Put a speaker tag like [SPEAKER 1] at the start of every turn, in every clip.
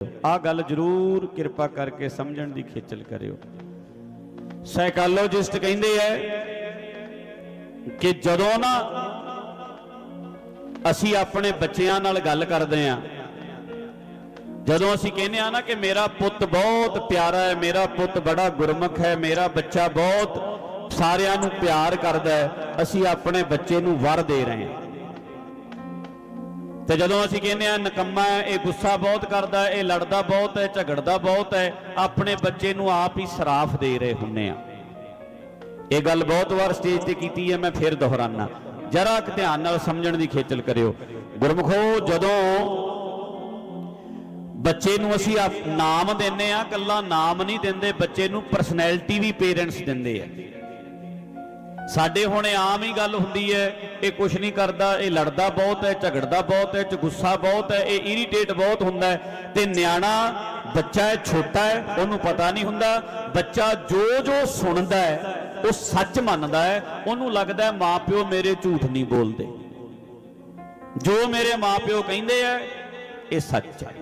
[SPEAKER 1] ਆ ਗੱਲ ਜ਼ਰੂਰ ਕਿਰਪਾ ਕਰਕੇ ਸਮਝਣ ਦੀ ਖੇਚਲ ਕਰਿਓ। ਸਾਈਕੋਲੋਜਿਸਟ ਕਹਿੰਦੇ ਐ ਕਿ ਜਦੋਂ ਨਾ ਅਸੀਂ ਆਪਣੇ ਬੱਚਿਆਂ ਨਾਲ ਗੱਲ ਕਰਦੇ ਆਂ, ਜਦੋਂ ਅਸੀਂ ਕਹਿੰਦੇ ਆ ਨਾ ਕਿ ਮੇਰਾ ਪੁੱਤ ਬਹੁਤ ਪਿਆਰਾ ਹੈ ਮੇਰਾ ਪੁੱਤ ਬੜਾ ਗੁਰਮੁਖ ਹੈ ਮੇਰਾ ਬੱਚਾ ਬਹੁਤ ਸਾਰਿਆਂ ਨੂੰ ਪਿਆਰ ਕਰਦਾ ਹੈ ਅਸੀਂ ਆਪਣੇ ਬੱਚੇ ਨੂੰ ਵਰ ਦੇ ਰਹੇ ਹਾਂ ਤੇ ਜਦੋਂ ਅਸੀਂ ਕਹਿੰਦੇ ਆ ਨਕੰਮਾ ਹੈ, ਇਹ ਗੁੱਸਾ ਬਹੁਤ ਕਰਦਾ ਇਹ ਲੜਦਾ ਬਹੁਤ ਹੈ, ਝਗੜਦਾ ਬਹੁਤ ਹੈ, ਆਪਣੇ ਬੱਚੇ ਨੂੰ ਆਪ ਹੀ ਸਰਾਫ ਦੇ ਰਹੇ ਹੁੰਨੇ ਆ ਇਹ ਗੱਲ ਬਹੁਤ ਵਾਰ ਸਟੇਜ ਤੇ ਕੀਤੀ ਹੈ, ਮੈਂ ਫਿਰ ਦੁਹਰਾਨਾ। ਜਰਾ ਕੁ ਧਿਆਨ ਨਾਲ ਸਮਝਣ ਦੀ ਖੇਚਲ ਕਰਿਓ। ਗੁਰਮਖੋ, ਜਦੋਂ ਬੱਚੇ ਨੂੰ ਅਸੀਂ ਨਾਮ ਦਿੰਨੇ ਆ ਕੱਲਾ ਨਾਮ ਨਹੀਂ ਦਿੰਦੇ, ਬੱਚੇ ਨੂੰ ਪਰਸਨੈਲਿਟੀ ਵੀ ਪੇਰੈਂਟਸ ਦਿੰਦੇ ਆ। ਸਾਡੇ ਹੁਣ ਆਮ ਹੀ ਗੱਲ ਹੁੰਦੀ ਹੈ, ਇਹ ਕੁਛ ਨਹੀਂ ਕਰਦਾ, ਇਹ ਲੜਦਾ ਬਹੁਤ ਹੈ, ਝਗੜਦਾ ਬਹੁਤ ਹੈ, ਚ ਗੁੱਸਾ ਬਹੁਤ ਹੈ, ਇਹ ਇਰੀਟੇਟ ਬਹੁਤ ਹੁੰਦਾ ਹੈ। ਤੇ ਨਿਆਣਾ ਬੱਚਾ ਹੈ, ਛੋਟਾ ਹੈ, ਉਹਨੂੰ ਪਤਾ ਨਹੀਂ ਹੁੰਦਾ। ਬੱਚਾ ਜੋ ਜੋ ਸੁਣਦਾ ਹੈ, ਉਹ ਸੱਚ ਮੰਨਦਾ ਹੈ, ਉਹਨੂੰ ਲੱਗਦਾ ਹੈ ਮਾਪਿਓ ਮੇਰੇ ਝੂਠ ਨਹੀਂ ਬੋਲਦੇ। ਜੋ ਮੇਰੇ ਮਾਪਿਓ ਕਹਿੰਦੇ ਆ, ਇਹ ਸੱਚ ਹੈ।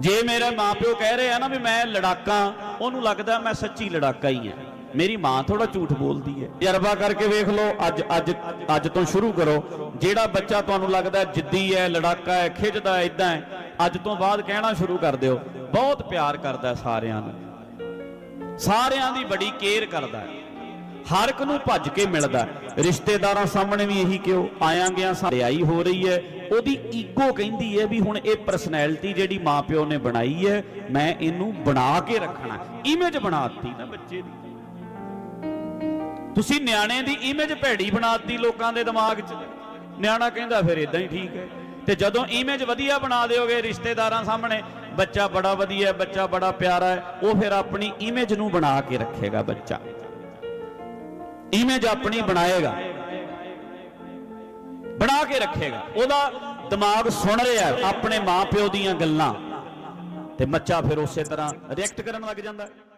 [SPEAKER 1] ਜੇ ਮੇਰੇ ਮਾਪਿਓ ਕਹਿ ਰਹੇ ਆ ਨਾ ਵੀ ਮੈਂ ਲੜਾਕਾ, ਉਹਨੂੰ ਲੱਗਦਾ ਮੈਂ ਸੱਚੀ ਲੜਾਕਾ ਹੀ ਆ ਮੇਰੀ ਮਾਂ ਥੋੜਾ ਝੂਠ ਬੋਲਦੀ ਹੈ। ਤਜਰਬਾ ਕਰਕੇ ਵੇਖ ਲਓ, ਅੱਜ ਅੱਜ ਅੱਜ ਤੋਂ ਸ਼ੁਰੂ ਕਰੋ। ਜਿਹੜਾ ਬੱਚਾ ਤੁਹਾਨੂੰ ਲੱਗਦਾ ਜਿੱਦੀ ਹੈ, ਲੜਾਕਾ ਹੈ ਖਿੱਚਦਾ ਹੈ ਇਦਾਂ ਹੈ, ਅੱਜ ਤੋਂ ਬਾਅਦ ਕਹਿਣਾ ਸ਼ੁਰੂ ਕਰ ਦਿਓ। ਬਹੁਤ ਪਿਆਰ ਕਰਦਾ ਸਾਰਿਆਂ ਨੂੰ। ਸਾਰਿਆਂ ਦੀ ਬੜੀ ਕੇਅਰ ਕਰਦਾ ਹੈ। ਹਰ ਇੱਕ ਨੂੰ ਭੱਜ ਕੇ ਮਿਲਦਾ ਰਿਸ਼ਤੇਦਾਰਾਂ ਸਾਹਮਣੇ ਵੀ ਇਹੀ ਕਿਉਂ? ਆਇਆ ਗਿਆ ਸਾਰਿਆਈ ਹੋ ਰਹੀ ਹੈ। ਉਹਦੀ ਈਗੋ ਕਹਿੰਦੀ ਹੈ ਵੀ ਹੁਣ ਇਹ ਪਰਸਨੈਲਿਟੀ ਜਿਹੜੀ ਮਾਪਿਓ ਨੇ ਬਣਾਈ ਹੈ, ਮੈਂ ਇਹਨੂੰ ਬਣਾ ਕੇ ਰੱਖਣਾ ਇਮੇਜ ਬਣਾਤੀ ਨਾ ਬੱਚੇ ਦੀ। ਤੁਸੀਂ ਨਿਆਣੇ ਦੀ ਇਮੇਜ ਭੈੜੀ ਬਣਾਤੀ ਲੋਕਾਂ ਦੇ ਦਿਮਾਗ 'ਚ। ਨਿਆਣਾ ਕਹਿੰਦਾ ਫਿਰ ਇਦਾਂ ਹੀ ਠੀਕ ਹੈ। ਤੇ ਜਦੋਂ ਇਮੇਜ ਵਧੀਆ ਬਣਾ ਦਿਓਗੇ ਰਿਸ਼ਤੇਦਾਰਾਂ ਸਾਹਮਣੇ, ਬੱਚਾ ਬੜਾ ਵਧੀਆ ਹੈ ਬੱਚਾ ਬੜਾ ਪਿਆਰਾ ਹੈ, ਉਹ ਫਿਰ ਆਪਣੀ ਇਮੇਜ ਨੂੰ ਬਣਾ ਕੇ ਰੱਖੇਗਾ ਬੱਚਾ। ਇਮੇਜ ਆਪਣੀ ਬਣਾਏਗਾ। ਬਣਾ ਕੇ ਰੱਖੇਗਾ। ਉਹਦਾ ਦਿਮਾਗ ਸੁਣ ਰਿਹਾ ਹੈ, ਆਪਣੇ ਮਾਪਿਓ ਦੀਆਂ ਗੱਲਾਂ। ਤੇ ਬੱਚਾ ਫਿਰ ਉਸੇ ਤਰ੍ਹਾਂ ਰਿਐਕਟ ਕਰਨ ਲੱਗ ਜਾਂਦਾ ਹੈ।